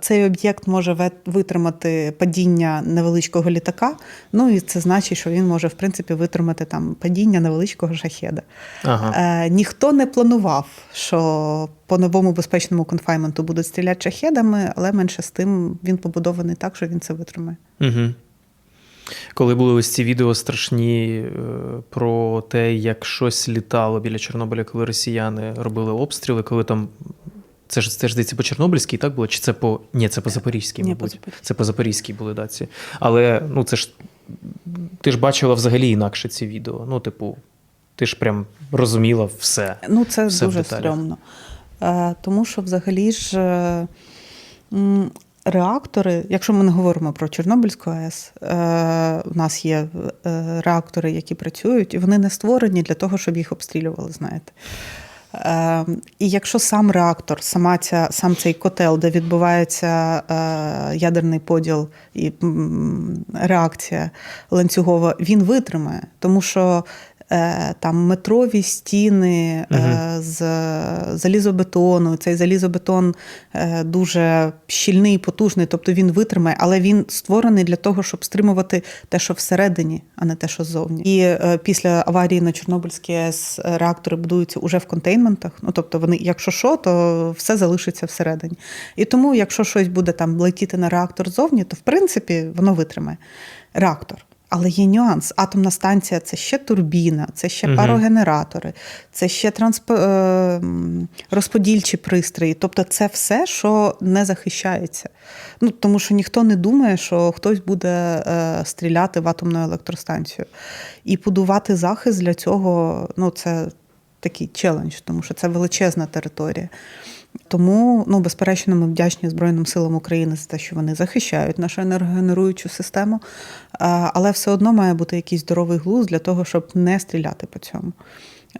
Цей об'єкт може витримати падіння невеличкого літака. Ну і це значить, що він може в принципі витримати там падіння невеличкого шахеда. Ага. Е, ніхто не планував, що по новому безпечному конфайменту будуть стріляти шахедами, але менше з тим він побудований так, що він це витримає. Угу. Коли були ось ці відео страшні е, про те, як щось літало біля Чорнобиля, коли росіяни робили обстріли, коли там. Це ж це ж здається по Чорнобильській, так було? Чи це по. Ні, це по Запорізькій, мабуть. по Запорізькій. Це по Запорізькій були да, ці. Але ну це ж ти ж бачила взагалі інакше ці відео. Ну, типу, ти ж прям розуміла все. Ну, це Все дуже стрьомно. Е, тому що взагалі ж е, реактори, якщо ми не говоримо про Чорнобильську АЕС, е, у нас є е, реактори, які працюють, і вони не створені для того, щоб їх обстрілювали, знаєте. Е, і якщо сам реактор, сама ця, сам цей котел, де відбувається е, ядерний поділ і реакція ланцюгова, він витримає, тому що там метрові стіни е, з залізобетону, цей залізобетон е, дуже щільний потужний, тобто він витримає, але він створений для того, щоб стримувати те, що всередині, а не те, що ззовні. І е, після аварії на Чорнобильській АЕС реактори будуються уже в контейнментах. Ну тобто вони, якщо що, то все залишиться всередині. І тому, якщо щось буде там летіти на реактор ззовні, то в принципі воно витримає реактор. Але є нюанс. Атомна станція це ще турбіна, це ще Мгм. парогенератори, це ще трансп... е, розподільчі пристрої. Тобто, це все, що не захищається. Ну тому що ніхто не думає, що хтось буде е, стріляти в атомну електростанцію. І будувати захист для цього ну, це такий челендж, тому що це величезна територія. Тому, ну, безперечно, ми вдячні Збройним силам України за те, що вони захищають нашу енергогенеруючу систему, але все одно має бути якийсь здоровий глузд для того, щоб не стріляти по цьому.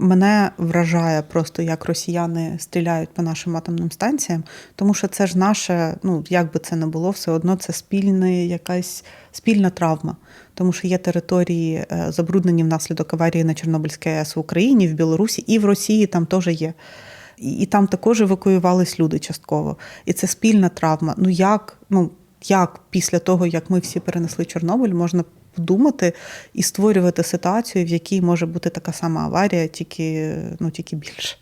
Мене вражає просто, як росіяни стріляють по нашим атомним станціям, тому що це ж наше, ну як би це не було, все одно це спільна якась спільна травма. Тому що є території е, забруднені внаслідок аварії на Чорнобильській АЕС в Україні, в Білорусі і в Росії там теж є. І, там також евакуювались люди частково. І це спільна травма. Ну як, ну як після того, як ми всі перенесли Чорнобиль, можна подумати і створювати ситуацію, в якій може бути така сама аварія, тільки, ну, тільки більше.